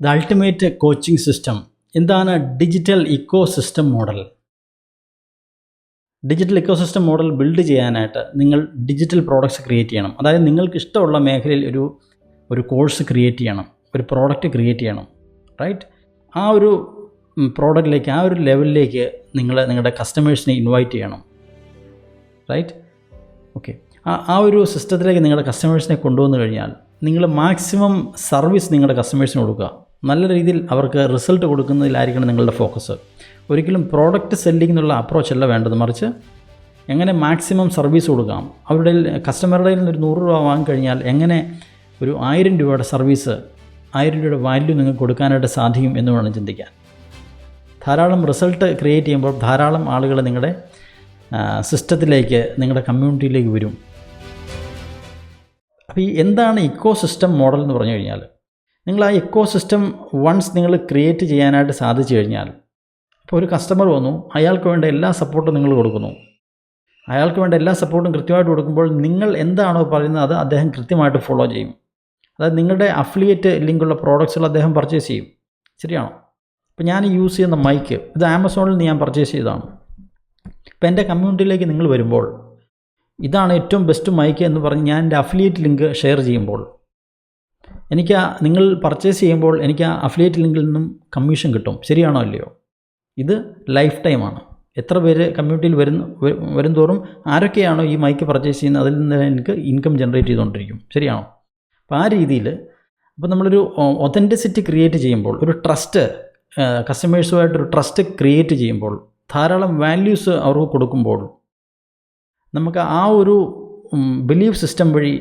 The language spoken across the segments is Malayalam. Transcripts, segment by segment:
ദ അൾട്ടിമേറ്റ് കോച്ചിങ് സിസ്റ്റം എന്താണ് digital eco system model digital eco system model build ചെയ്യാനായിട്ട് നിങ്ങൾ ഡിജിറ്റൽ പ്രോഡക്റ്റ്സ് ക്രിയേറ്റ് ചെയ്യണം. അതായത് നിങ്ങൾക്ക് ഇഷ്ടമുള്ള മേഖലയിൽ ഒരു ഒരു കോഴ്സ് ക്രിയേറ്റ് ചെയ്യണം. ഒരു പ്രോഡക്റ്റ് ക്രിയേറ്റ് ചെയ്യണം. റൈറ്റ് ആ ഒരു പ്രോഡക്റ്റിലേക്ക് ആ ഒരു ലെവലിലേക്ക് നിങ്ങൾ നിങ്ങളുടെ കസ്റ്റമേഴ്സിനെ ഇൻവൈറ്റ് ചെയ്യണം. റൈറ്റ് ഓക്കെ ആ ആ ഒരു സിസ്റ്റത്തിലേക്ക് നിങ്ങളുടെ കസ്റ്റമേഴ്സിനെ കൊണ്ടുവന്നു കഴിഞ്ഞാൽ നിങ്ങൾ മാക്സിമം സർവീസ് നിങ്ങളുടെ കസ്റ്റമേഴ്സിന് കൊടുക്കുക. നല്ല രീതിയിൽ അവർക്ക് റിസൾട്ട് കൊടുക്കുന്നതിലായിരിക്കണം നിങ്ങളുടെ ഫോക്കസ്. ഒരിക്കലും പ്രോഡക്റ്റ് സെല്ലിംഗ് എന്നുള്ള അപ്രോച്ച് അല്ല വേണ്ടത്. മറിച്ച് എങ്ങനെ മാക്സിമം സർവീസ് കൊടുക്കാം? അവരുടെ കസ്റ്റമറുടെ നിന്ന് ഒരു നൂറ് രൂപ വാങ്ങിക്കഴിഞ്ഞാൽ എങ്ങനെ ഒരു ആയിരം രൂപയുടെ സർവീസ് ആയിരം രൂപയുടെ വാല്യൂ നിങ്ങൾക്ക് കൊടുക്കാനായിട്ട് സാധിക്കും എന്ന് വേണം ചിന്തിക്കാൻ. ധാരാളം റിസൾട്ട് ക്രിയേറ്റ് ചെയ്യുമ്പോൾ ധാരാളം ആളുകൾ നിങ്ങളുടെ സിസ്റ്റത്തിലേക്ക് നിങ്ങളുടെ കമ്മ്യൂണിറ്റിയിലേക്ക് വരും. അപ്പോൾ ഈ എന്താണ് ഇക്കോ സിസ്റ്റം മോഡൽ എന്ന് പറഞ്ഞു കഴിഞ്ഞാൽ നിങ്ങൾ ആ ഇക്കോ സിസ്റ്റം വൺസ് നിങ്ങൾ ക്രിയേറ്റ് ചെയ്യാനായിട്ട് സാധിച്ചു കഴിഞ്ഞാൽ ഇപ്പോൾ ഒരു കസ്റ്റമർ വന്നു അയാൾക്ക് വേണ്ട എല്ലാ സപ്പോർട്ടും നിങ്ങൾ കൊടുക്കുന്നു. അയാൾക്ക് വേണ്ട എല്ലാ സപ്പോർട്ടും കൃത്യമായിട്ട് കൊടുക്കുമ്പോൾ നിങ്ങൾ എന്താണോ പറയുന്നത് അത് അദ്ദേഹം കൃത്യമായിട്ട് ഫോളോ ചെയ്യും. അതായത് നിങ്ങളുടെ അഫിലിയേറ്റ് ലിങ്കുള്ള പ്രോഡക്റ്റ്സുകൾ അദ്ദേഹം പർച്ചേസ് ചെയ്യും. ശരിയാണോ? അപ്പോൾ ഞാൻ യൂസ് ചെയ്യുന്ന മൈക്ക് ഇത് ആമസോണിൽ നിന്ന് ഞാൻ പർച്ചേസ് ചെയ്തതാണ്. ഇപ്പോൾ എന്റെ കമ്മ്യൂണിറ്റിയിലേക്ക് നിങ്ങൾ വരുമ്പോൾ ഇതാണ് ഏറ്റവും ബെസ്റ്റ് മൈക്ക് എന്ന് പറഞ്ഞ് ഞാൻ എന്റെ അഫിലിയേറ്റ് ലിങ്ക് ഷെയർ ചെയ്യുമ്പോൾ എനിക്ക് നിങ്ങൾ പർച്ചേസ് ചെയ്യുമ്പോൾ എനിക്ക് ആ അഫിലിയേറ്റ് ലിങ്കിൽ നിന്നും കമ്മീഷൻ കിട്ടും. ശരിയാണോ അല്ലയോ ഇത് ലൈഫ് ടൈമാണ് എത്ര പേര് കമ്മ്യൂണിറ്റിയിൽ വരുന്ന വരും തോറും ആരൊക്കെയാണോ ഈ മൈക്ക് പർച്ചേസ് ചെയ്യുന്നത് അതിൽ നിന്ന് എനിക്ക് ഇൻകം ജനറേറ്റ് ചെയ്തുകൊണ്ടിരിക്കും. ശരിയാണോ? അപ്പോൾ ആ രീതിയിൽ അപ്പോൾ നമ്മളൊരു ഒതന്റിസിറ്റി ക്രിയേറ്റ് ചെയ്യുമ്പോൾ ഒരു ട്രസ്റ്റ് കസ്റ്റമേഴ്സുമായിട്ടൊരു ട്രസ്റ്റ് ക്രിയേറ്റ് ചെയ്യുമ്പോൾ ധാരാളം വാല്യൂസ് അവർക്ക് കൊടുക്കുമ്പോൾ നമുക്ക് ആ ഒരു ബിലീഫ് സിസ്റ്റം വഴി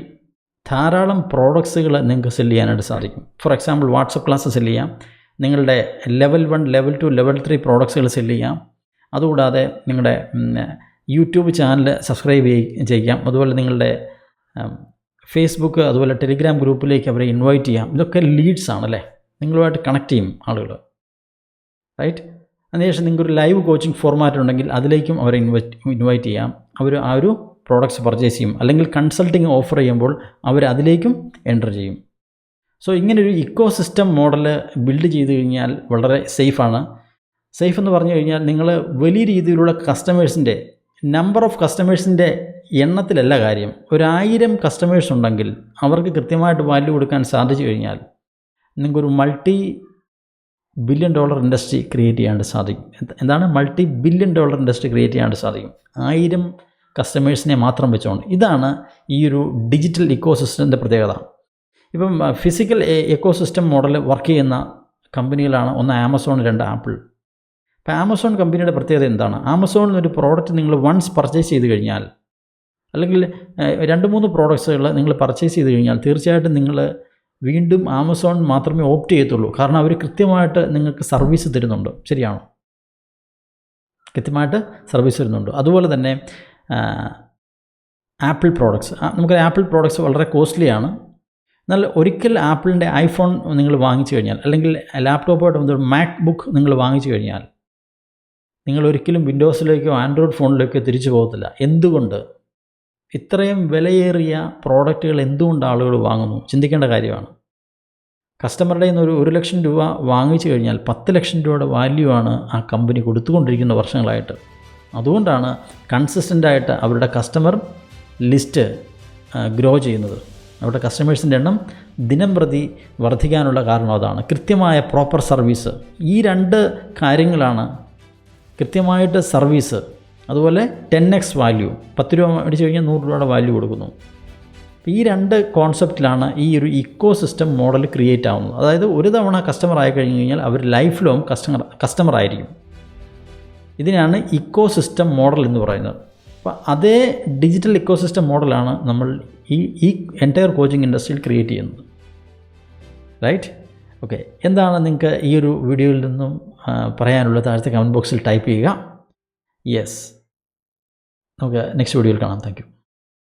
ധാരാളം പ്രോഡക്ട്സുകൾ നിങ്ങൾക്ക് സെൽ ചെയ്യാനായിട്ട് സാധിക്കും. For example WhatsApp class sell ചെയ്യാം. നിങ്ങളുടെ level one level two level three പ്രോഡക്ട്സുകൾ sell ചെയ്യാം. അതുകൂടാതെ നിങ്ങളുടെ യൂട്യൂബ് ചാനൽ സബ്സ്ക്രൈബ് ചെയ്യാം അതുപോലെ നിങ്ങളുടെ ഫേസ്ബുക്ക് അതുപോലെ ടെലിഗ്രാം ഗ്രൂപ്പിലേക്ക് അവരെ ഇൻവൈറ്റ് ചെയ്യാം. ഇതൊക്കെ ലീഡ്സ് ആണല്ലേ? നിങ്ങളുമായിട്ട് കണക്ട് ചെയ്യും ആളുകൾ. റൈറ്റ് അതിനുശേഷം നിങ്ങൾക്കൊരു ലൈവ് കോച്ചിങ് ഫോർമാറ്റ് ഉണ്ടെങ്കിൽ അതിലേക്കും അവരെ ഇൻവൈറ്റ് ഇൻവൈറ്റ് ചെയ്യാം. അവർ ആ ഒരു പ്രോഡക്റ്റ്സ് പർച്ചേസ് ചെയ്യും. അല്ലെങ്കിൽ കൺസൾട്ടിങ് ഓഫർ ചെയ്യുമ്പോൾ അവർ അതിലേക്കും എന്റർ ചെയ്യും. സോ ഇങ്ങനൊരു ഇക്കോ സിസ്റ്റം മോഡൽ ബിൽഡ് ചെയ്ത് കഴിഞ്ഞാൽ വളരെ സേഫാണ് സേഫ് എന്ന് പറഞ്ഞു കഴിഞ്ഞാൽ നിങ്ങൾ വലിയ രീതിയിലുള്ള കസ്റ്റമേഴ്സിന്റെ നമ്പർ ഓഫ് കസ്റ്റമേഴ്സിന്റെ എണ്ണത്തിലല്ല കാര്യം. ഒരായിരം കസ്റ്റമേഴ്സ് ഉണ്ടെങ്കിൽ അവർക്ക് കൃത്യമായിട്ട് വാല്യൂ കൊടുക്കാൻ സാധിച്ചു കഴിഞ്ഞാൽ നിങ്ങൾക്കൊരു multi billion dollar industry create ചെയ്യാണ്ട് സാധിക്കും. എന്താണ്? Multi billion dollar industry create ചെയ്യാണ്ട് സാധിക്കും. ആയിരം കസ്റ്റമേഴ്സിനെ മാത്രം വെച്ചുകൊണ്ട് ഇതാണ് ഈ ഒരു ഡിജിറ്റൽ ഇക്കോ സിസ്റ്റത്തിന്റെ പ്രത്യേകത. ഇപ്പം ഫിസിക്കൽ എക്കോസിസ്റ്റം മോഡൽ വർക്ക് ചെയ്യുന്ന കമ്പനികളാണ് ഒന്ന് ആമസോൺ രണ്ട് ആപ്പിൾ ഇപ്പോൾ ആമസോൺ കമ്പനിയുടെ പ്രത്യേകത എന്താണ്? ആമസോണിൽ നിന്നൊരു പ്രോഡക്റ്റ് നിങ്ങൾ വൺസ് പർച്ചേസ് ചെയ്ത് കഴിഞ്ഞാൽ അല്ലെങ്കിൽ രണ്ട് മൂന്ന് പ്രോഡക്ട്സുകൾ നിങ്ങൾ പർച്ചേസ് ചെയ്ത് കഴിഞ്ഞാൽ തീർച്ചയായിട്ടും നിങ്ങൾ വീണ്ടും ആമസോൺ മാത്രമേ ഓപ്റ്റ് ചെയ്യത്തുള്ളൂ. കാരണം അവർ കൃത്യമായിട്ട് നിങ്ങൾക്ക് സർവീസ് തരുന്നുണ്ട്. ശരിയാണോ? കൃത്യമായിട്ട് സർവീസ് തരുന്നുണ്ട്. അതുപോലെ തന്നെ ആപ്പിൾ പ്രോഡക്ട്സ്. നമുക്ക് ആപ്പിൾ പ്രോഡക്ട്സ് വളരെ കോസ്റ്റ്ലിയാണ്. എന്നാൽ ഒരിക്കൽ ആപ്പിളിന്റെ ഐഫോൺ നിങ്ങൾ വാങ്ങിച്ചു കഴിഞ്ഞാൽ അല്ലെങ്കിൽ ലാപ്ടോപ്പായിട്ട് മാക് ബുക്ക് നിങ്ങൾ വാങ്ങിച്ചു കഴിഞ്ഞാൽ നിങ്ങൾ ഒരിക്കലും വിൻഡോസിലേക്കോ ആൻഡ്രോയിഡ് ഫോണിലേക്കോ തിരിച്ചു പോകത്തില്ല. എന്തുകൊണ്ട്? ഇത്രയും വിലയേറിയ പ്രോഡക്റ്റുകൾ എന്തുകൊണ്ട് ആളുകൾ വാങ്ങുന്നു? ചിന്തിക്കേണ്ട കാര്യമാണ്. കസ്റ്റമറുടെ നിന്ന് ഒരു ഒരു ലക്ഷം രൂപ വാങ്ങിച്ചു കഴിഞ്ഞാൽ പത്ത് ലക്ഷം രൂപയുടെ വാല്യൂ ആണ് ആ കമ്പനി കൊടുത്തുകൊണ്ടിരിക്കുന്ന വർഷങ്ങളായിട്ട്. അതുകൊണ്ടാണ് കൺസിസ്റ്റന്റായിട്ട് അവരുടെ കസ്റ്റമർ ലിസ്റ്റ് ഗ്രോ ചെയ്യുന്നത്. അവരുടെ കസ്റ്റമേഴ്സിന്റെ എണ്ണം ദിനം പ്രതി വർദ്ധിക്കാനുള്ള കാരണം അതാണ്. കൃത്യമായ പ്രോപ്പർ സർവീസ്. ഈ രണ്ട് കാര്യങ്ങളാണ് കൃത്യമായിട്ട് സർവീസ് അതുപോലെ ടെൻ എക്സ് വാല്യൂ. പത്ത് രൂപ മേടിച്ച് കഴിഞ്ഞാൽ നൂറ് രൂപയുടെ വാല്യൂ കൊടുക്കുന്നു. ഈ രണ്ട് കോൺസെപ്റ്റിലാണ് ഈ ഒരു ഇക്കോ സിസ്റ്റം മോഡൽ ക്രിയേറ്റ് ആവുന്നത്. അതായത് ഒരു തവണ കസ്റ്റമർ ആയി കഴിഞ്ഞ് കഴിഞ്ഞാൽ അവർ ലൈഫ് ലോങ് കസ്റ്റമർ കസ്റ്റമർ ആയിരിക്കും. ഇതിനാണ് ഇക്കോ സിസ്റ്റം മോഡൽ എന്ന് പറയുന്നത്. അപ്പോൾ അതേ ഡിജിറ്റൽ ഇക്കോ സിസ്റ്റം മോഡലാണ് നമ്മൾ ഈ ഈ എന്റയർ കോച്ചിങ് ഇൻഡസ്ട്രിയിൽ ക്രിയേറ്റ് ചെയ്യുന്നത്. റൈറ്റ് ഓക്കെ എന്താണ് നിങ്ങൾക്ക് ഈ ഒരു വീഡിയോയിൽ നിന്നും പറയാനുള്ള താഴത്തെ കമന്റ് ബോക്സിൽ ടൈപ്പ് ചെയ്യുക. യെസ് നമുക്ക് നെക്സ്റ്റ് വീഡിയോയിൽ കാണാം. താങ്ക്